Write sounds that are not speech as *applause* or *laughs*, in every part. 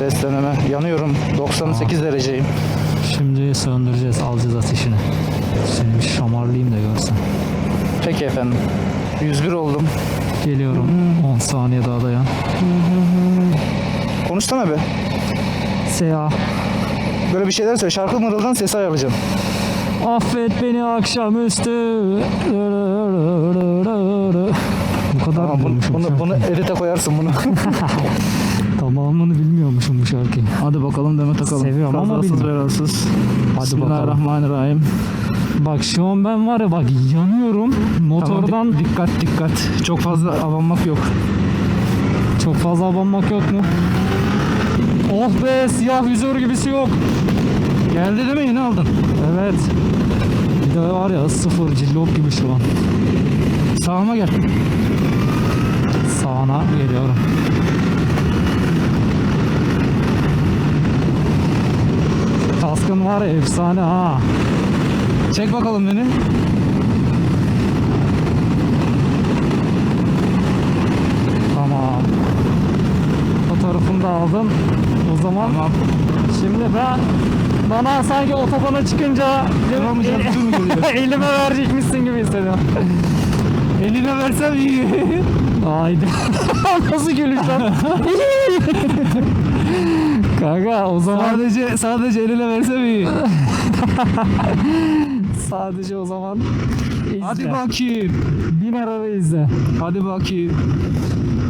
Ses deneme. Yanıyorum. 98 dereceyim. Şimdi söndüreceğiz. Alacağız ateşini. Seni bir şamarlayayım da görsen. Peki efendim. 101 oldum. Geliyorum. 10 saniye daha dayan. Konuşsana be. Seya. Böyle bir şeyler söyle. Şarkı mırıldan sesi ayarlayacağım. Affet beni akşamüstü. Bu kadar Tamam, bunu, bunu, bunu *laughs* edite koyarsın bunu. *laughs* *laughs* Tamamını bu şarkıyı. Hadi bakalım deme takalım. Seviyorum ama Kazasız bilmiyorum. belasız. Hadi Bismillahirrahmanirrahim. Bak şu an ben var ya bak yanıyorum. Motordan Tamam, dik- dikkat dikkat. Çok fazla abanmak yok. çok fazla abanmak yok mu? Oh be siyah vizör gibisi yok. Geldi değil mi? Yeni aldın. Evet. Bir de var ya sıfır cillop gibi şu an. Sağıma gel. Sağına geliyorum. Kaskın var ya efsane ha. Çek bakalım beni. Tamam. Fotoğrafını da aldım. O zaman Tamam. şimdi ben bana sanki otobana çıkınca geliyor? *laughs* elime verecekmişsin gibi hissediyorum. Eline versem iyi. Haydi. *laughs* Nasıl gülüş lan? *laughs* O zaman sadece sadece eline versem iyi. *laughs* sadece o zaman izle. Hadi bakayım. Bin araba izle. Hadi bakayım.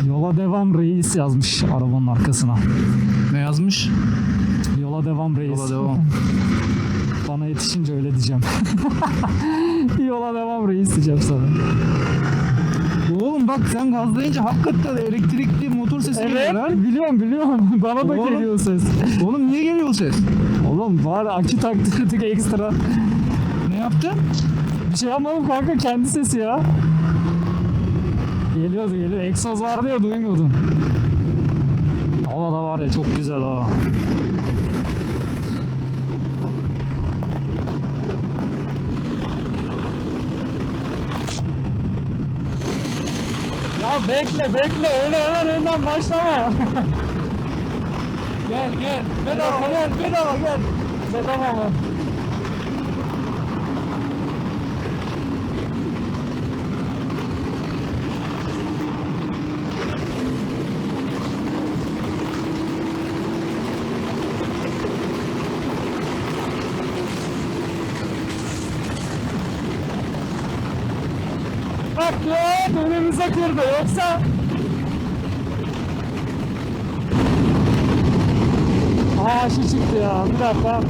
Yola devam reis yazmış arabanın arkasına. Ne yazmış? Yola devam reis. Yola devam. *laughs* Bana yetişince öyle diyeceğim. *laughs* Yola devam reis diyeceğim sana. Oğlum bak sen gazlayınca hakikaten elektrikli motor sesi geliyor lan. biliyorum biliyorum. *laughs* Bana da Oğlum. geliyor ses. Oğlum niye geliyor o ses? Oğlum var akü taktırdık ekstra. Ne yaptın? Bir şey yapmadım kanka kendi sesi ya. Geliyordu geliyor. Egzoz vardı ya duymuyordun. Hava da var ya çok güzel ha. Ya bekle bekle öyle hemen önden başlama. *laughs* Gel gel. Bedava gel bedava gel. Bedava mı? Bak kırdı yoksa Aa şu çıktı ya bir dakika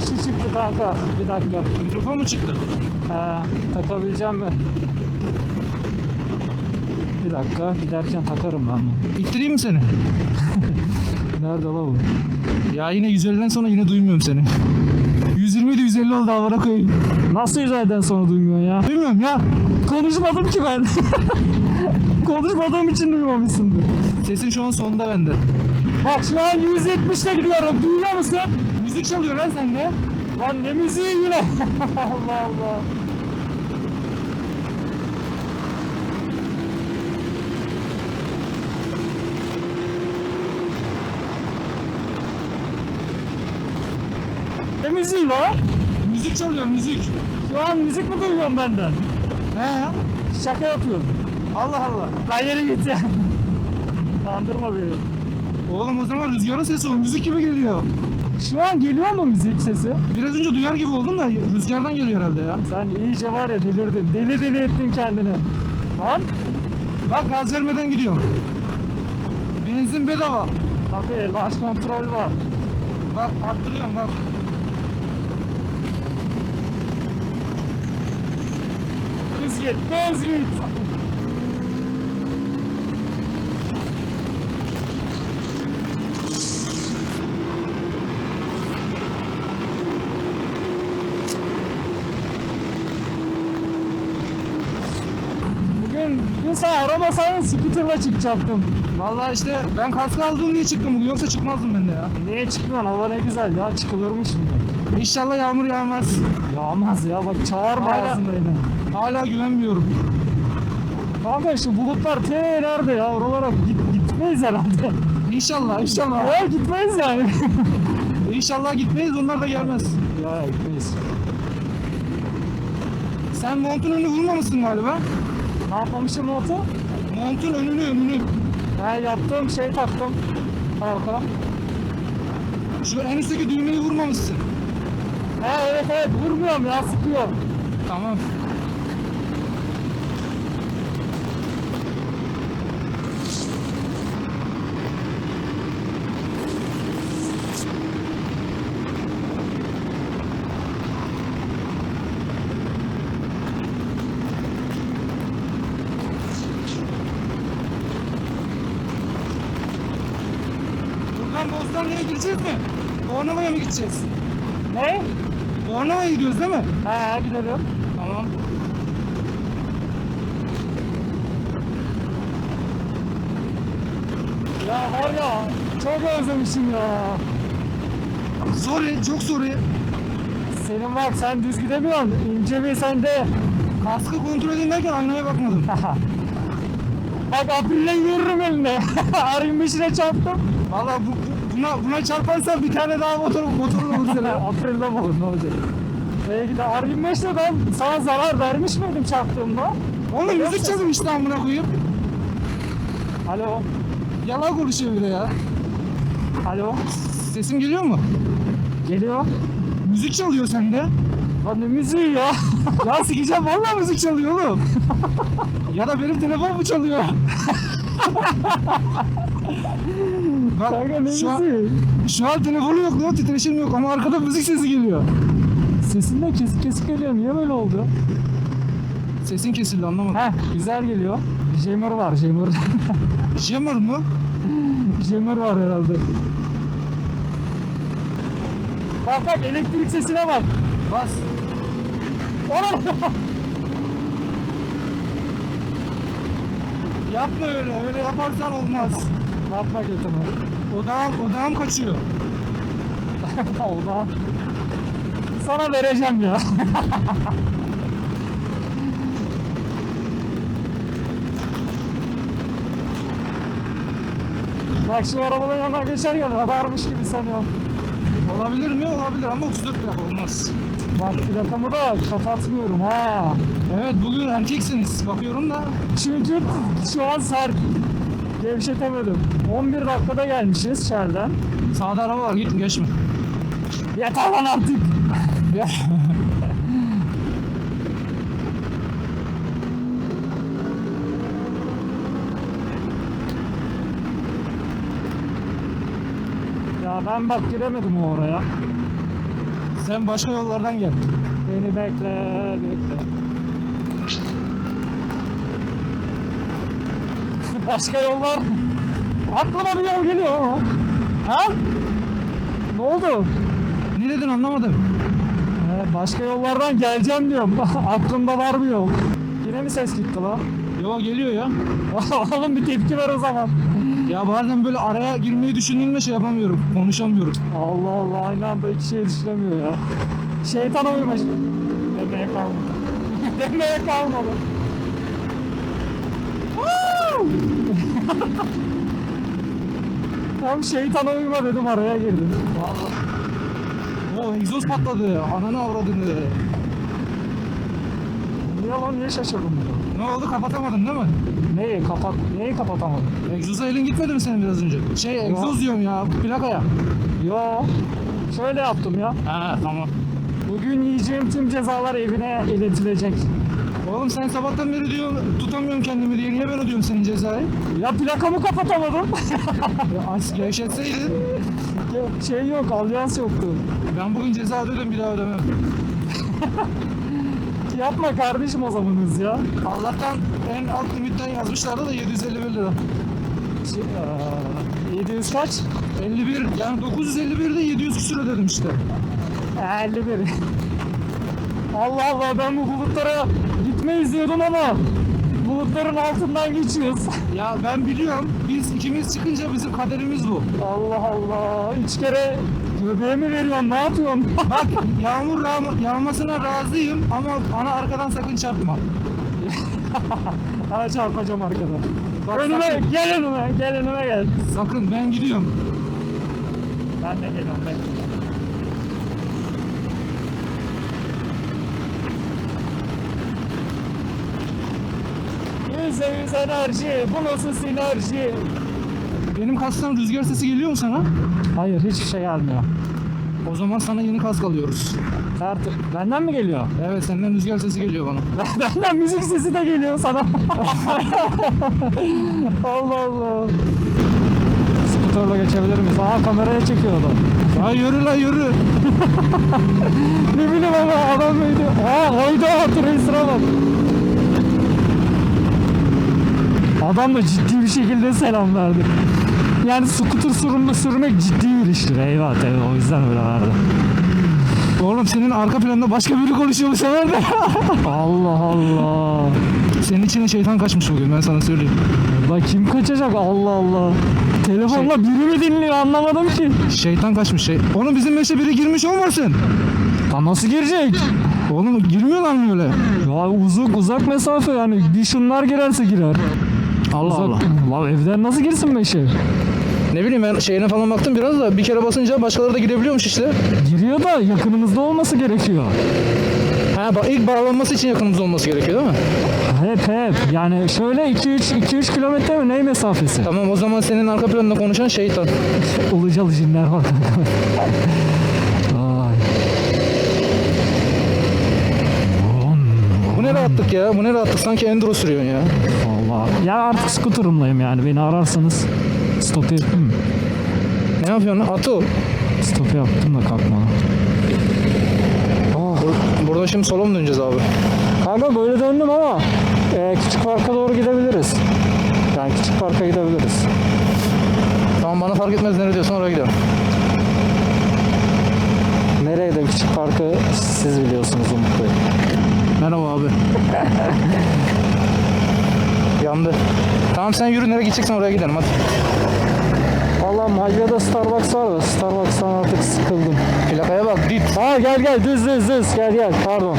Şu çıktı kanka bir dakika Mikrofon mu çıktı? He takabileceğim mi? Bir dakika giderken takarım ben bunu İttireyim mi seni? *laughs* Nerede la bu? Ya yine 150'den sonra yine duymuyorum seni. 120 de 150 oldu havara koyayım. Nasıl yüzeyden sonra duymuyorsun ya? Duymuyorum ya. Konuşmadım ki ben *laughs* Konuşmadığım için duymamışsındır Sesin şu an sonunda bende. Bak şu an 170'le gidiyorum duyuyor musun? Müzik çalıyor lan sende. Lan ne müziği yine *laughs* Allah Allah müziği lan? Müzik çalıyor müzik. Şu an müzik mi duyuyorum benden? He. Şaka yapıyorum. Allah Allah. Lan yere ya. Kandırma beni. Oğlum o zaman rüzgarın sesi o müzik gibi geliyor. Şu an geliyor mu müzik sesi? Biraz önce duyar gibi oldum da rüzgardan geliyor herhalde ya. Sen iyice var ya delirdin. Deli deli ettin kendini. Lan Bak gaz vermeden gidiyorum. Benzin bedava. tabii baş kontrol var. Bak arttırıyorum bak. Düz git. Bugün, aramasaydın scooter'la çıkacaktım. Vallahi işte ben kaskı aldım diye çıktım bugün yoksa çıkmazdım ben de ya. Niye çıkmıyorsun? Hava ne güzel ya. Çıkılırmış mı? İnşallah yağmur yağmaz. Yağmaz ya. Bak çağırma Hala- yine. Hala güvenmiyorum. Kanka şu bulutlar te nerede ya? Oralara git, gitmeyiz herhalde. İnşallah inşallah. Ya gitmeyiz yani. İnşallah gitmeyiz onlar da gelmez. ya gitmeyiz. Sen montun önünü vurmamışsın galiba. Ne yapmamışım notu? Montun önünü önünü. Ha yaptığım şey taktım. Arka. Şu en üstteki düğmeyi vurmamışsın. Ha evet evet vurmuyorum ya sıkıyorum. Tamam. Buradan Gireceğiz mi? Bornova'ya mı gideceğiz? Ne? Bornova'ya gidiyoruz değil mi? Ha gidelim. Tamam. Ya var ya çok özlemişim ya. Sorry, çok sorry. Senin bak sen düz gidemiyorsun. İnce bir sende. Kaskı kontrol ederken aynaya bakmadım. *laughs* Bak April'le yürürüm eline. *laughs* Arayın içine çarptım. Valla bu, bu- buna, buna çarparsan bir tane daha motor, motorun olur sana. April'de mi olur ne olacak? Gide arayın işte ben sana zarar vermiş miydim çarptığımda? Oğlum müzik çalın işte amına koyayım. Alo. Yalan konuşuyor bir de ya. Alo. Sesim geliyor mu? Geliyor. Müzik çalıyor sende. Lan ne müziği ya? *laughs* Ya sikeceğim valla müzik çalıyor oğlum. *laughs* ya da benim telefon mu çalıyor? *laughs* *laughs* Bak Kanka ne şu an, şu an telefonu yok lan titreşim yok ama arkada müzik sesi geliyor. Sesinden kesik kesik geliyor. Niye böyle oldu? Sesin kesildi anlamadım. Heh güzel geliyor. Jammer var Jammer. *laughs* Jammer mı? Jammer var herhalde. Bak bak elektrik sesine bak. Bas. Ona Yapma öyle, öyle yaparsan olmaz. Yapma götümü. Odağım, odağım kaçıyor. *laughs* Allah. Sana vereceğim ya. *laughs* Bak şu arabanın yanından geçerken radarmış gibi sanıyorum. Olabilir mi? Olabilir ama 34 plak olmaz. Bak plakamı da kapatmıyorum ha. Evet bugün erkeksiniz. Bakıyorum da. Çünkü şu an sert. Gevşetemedim. 11 dakikada gelmişiz Shell'den. Sağda araba var git geçme. Yeter lan artık. Ya. Ben bak giremedim oraya. Sen başka yollardan gel. Beni bekle, bekle. Başka yollar. Aklıma bir yol geliyor ama. Ha? Ne oldu? Ne dedin anlamadım. Ee, başka yollardan geleceğim diyorum. *laughs* Aklımda var bir yol. Yine mi ses gitti lan? Yo geliyor ya. *laughs* Oğlum bir tepki ver o zaman. Ya bazen böyle araya girmeyi düşündüğümde şey yapamıyorum. Konuşamıyorum. Allah Allah aynı anda iki şey düşünemiyor ya. Şeytan uymuş. Demeye kalmadı. *laughs* Demeye kalmadı. Woo! Tam şeytana uyma dedim araya girdim. O egzoz patladı. Ananı avradını. Niye lan niye şaşırdın bunu? Ne oldu kapatamadın değil mi? Neyi kapat neyi kapatamadım? Egzoza elin gitmedi mi senin biraz önce? Şey egzoz diyorum ya plakaya. Yo. Şöyle yaptım ya. Ha tamam. Bugün yiyeceğim tüm cezalar evine iletilecek. Oğlum sen sabahtan beri diyor tutamıyorum kendimi diye niye ben ödüyorum senin cezayı? Ya plakamı kapatamadım. *laughs* Ya aç gevşetseydin. şey yok, alyans yoktu. Ben bugün ceza ödedim bir daha ödemem. *laughs* Yapma kardeşim o zaman hız ya. Allah'tan en alt limitten yazmışlardı da 751 lira. Şey, eee, 700 kaç? 51 yani 951'de 700 küsür ödedim işte. 51. *laughs* Allah Allah ben bu bulutlara gitmeyiz diyordum ama bulutların altından geçiyoruz. Ya ben biliyorum biz ikimiz çıkınca bizim kaderimiz bu. Allah Allah. Üç kere göbeğe mi veriyorsun? Ne yapıyorsun? *laughs* Bak yağmur yağma- yağmasına razıyım ama bana arkadan sakın çarpma. Sana çarpacağım arkadan. Bak, Önüme sakın, gel önüme gel önüme gel. sakın ben gidiyorum. Ben de geliyorum ben. Yüzde yüz enerji. Bu nasıl sinerji? Benim kasktan rüzgar sesi geliyor mu sana? Hayır hiçbir şey gelmiyor. O zaman sana yeni kask alıyoruz. Artık benden mi geliyor? Evet senden rüzgar sesi geliyor bana. *laughs* benden müzik sesi de geliyor sana. *laughs* Allah Allah. Skuterla geçebilir miyiz? Aa kameraya çekiyor adam. Ya yürü lan yürü. *laughs* Ne bileyim ama adam mıydı? Aa hayda Tracer'a bak. Adam da ciddi bir şekilde selam verdi. Yani scooter sürme, sürmek ciddi bir iştir. Eyvah tabii o yüzden öyle verdi. Oğlum senin arka planda başka biri konuşuyor bu sefer de. *laughs* Allah Allah. Senin içine şeytan kaçmış bugün ben sana söyleyeyim. La kim kaçacak Allah Allah. Telefonla biri mi dinliyor anlamadım ki. Şeytan kaçmış şey. Oğlum bizim meşe biri girmiş olmasın? Ya nasıl girecek? Oğlum girmiyorlar mı öyle? Ya uzak uzak mesafe yani bir şunlar girerse girer. Allah Allah. La evden nasıl girsin meşe? Ne bileyim ben şeyine falan baktım biraz da bir kere basınca başkaları da girebiliyormuş işte. Giriyor da yakınımızda olması gerekiyor. Ha bak ilk bağlanması için yakınımız olması gerekiyor değil mi? Hep hep. Yani şöyle 2-3 2-3 kilometre mi ne mesafesi? Tamam o zaman senin arka planda konuşan şeytan. Ulucalı cinler var *laughs* kanka. Ay. Aman, Bu ne rahatlık ya? Bu ne rahatlık? Sanki enduro sürüyorsun ya. Vallahi. Ya artık skuterımlayım yani. Beni ararsanız stop ettim. Ne yapıyorsun lan? Atı. Stop yaptım da kalkmadı. Bur- Burada şimdi sola mı döneceğiz abi? Kanka böyle döndüm ama e, küçük parka doğru gidebiliriz. Yani küçük parka gidebiliriz. Tamam bana fark etmez nereye diyorsan oraya gidelim. Nereye de küçük parkı siz biliyorsunuz Umut Bey. Merhaba abi. *laughs* Yandı. Tamam sen yürü nereye gideceksen oraya gidelim hadi. Valla Malvia'da Starbucks var da Starbucks'tan artık sıkıldım. Plakaya bak dit. Ha gel gel düz düz düz gel gel pardon.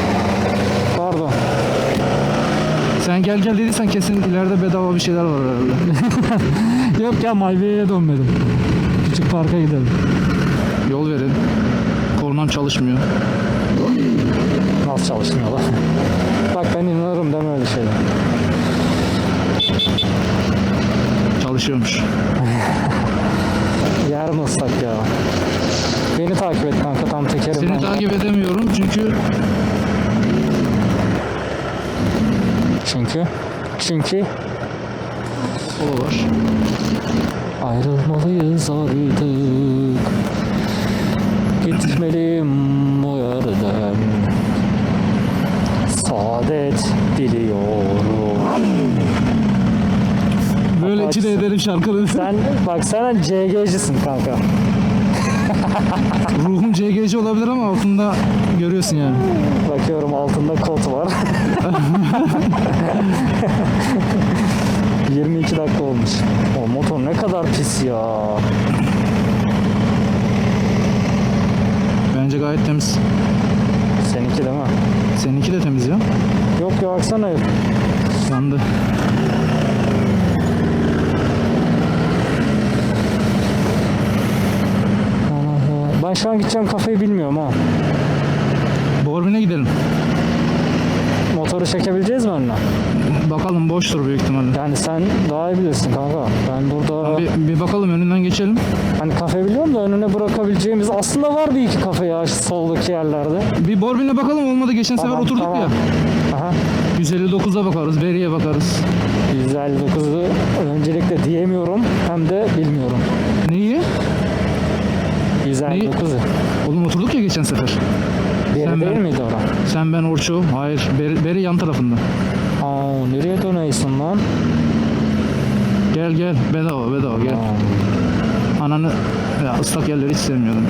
Pardon. Sen gel gel dediysen kesin ileride bedava bir şeyler var herhalde. *laughs* Yok ya Malvia'ya dönmedim. Küçük parka gidelim. Yol verin. Kornam çalışmıyor. Nasıl çalışmıyor lan? Bak ben inanırım deme öyle şeyler. Çalışıyormuş. *laughs* Yer mi ıslak ya? Beni takip et kanka tam tekerim. Seni ben. takip edemiyorum çünkü Çünkü çünkü kola var. ayrılmalıyız artık. Gitmeliyim bu yerden. Saadet biliyorum. Böyle Bak, içine ederim şarkıları. Sen bak sen CG'cisin kanka. *laughs* Ruhum CGC olabilir ama altında görüyorsun yani. Bakıyorum altında kot var. *laughs* 22 dakika olmuş. O motor ne kadar pis ya. Bence gayet temiz. Seninki de temiz ya. Yok ya baksana. Yandı. Ben şu an gideceğim kafayı bilmiyorum ha. Borbin'e gidelim. Motoru çekebileceğiz mi önüne? Bakalım boştur büyük ihtimalle. Yani sen daha iyi bilirsin kanka. Ben burada Bir, bir bakalım önünden geçelim. hani kafe biliyorum da önüne bırakabileceğimiz aslında var bir iki kafe ya şu soldaki yerlerde. Bir Borbin'e bakalım olmadı geçen sefer Tamam, oturduk tamam. ya. Aha. 159'a bakarız, Beri'ye bakarız. 159'u öncelikle diyemiyorum hem de bilmiyorum. Neyi? 159. Oğlum oturduk ya geçen sefer. Sen değil ben- miydi orası? Sen ben Orçu. Hayır. Beri, Beri yan tarafında. Aa nereye dönüyorsun lan? Gel gel. Bedava bedava gel. Aa. Ananı ya ıslak yerleri hiç sevmiyordum.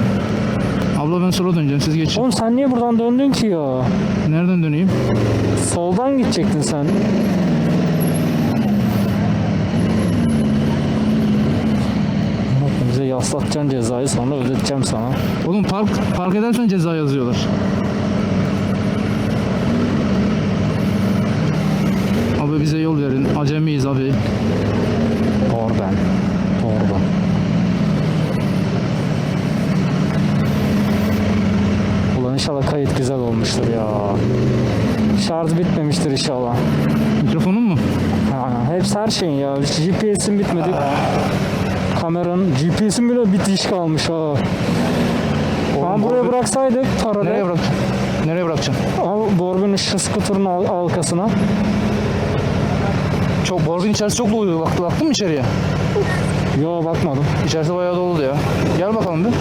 Abla ben sola döneceğim siz geçin. Oğlum sen niye buradan döndün ki ya? Nereden döneyim? Soldan gidecektin sen. Bak, Bize yaslatacaksın cezayı sonra ödeteceğim sana. Oğlum park park edersen ceza yazıyorlar. Abi bize yol verin. Acemiyiz abi. Torben. Torben. Ulan inşallah kayıt güzel olmuştur ya. Şarj bitmemiştir inşallah. Mikrofonun mu? Ha, hepsi her şeyin ya. GPS'in bitmedi. Kameranın GPS'in bile bitiş kalmış ha. Ama buraya bıraksaydık tarada. Nereye bırak? Nereye bırakacaksın? Al Borbin şu skuterın al- halkasına. Çok Borbin içerisi çok doluydu. Baktın, baktın mı içeriye? Yo bakmadım. İçerisi bayağı doluydu ya. Gel bakalım bir.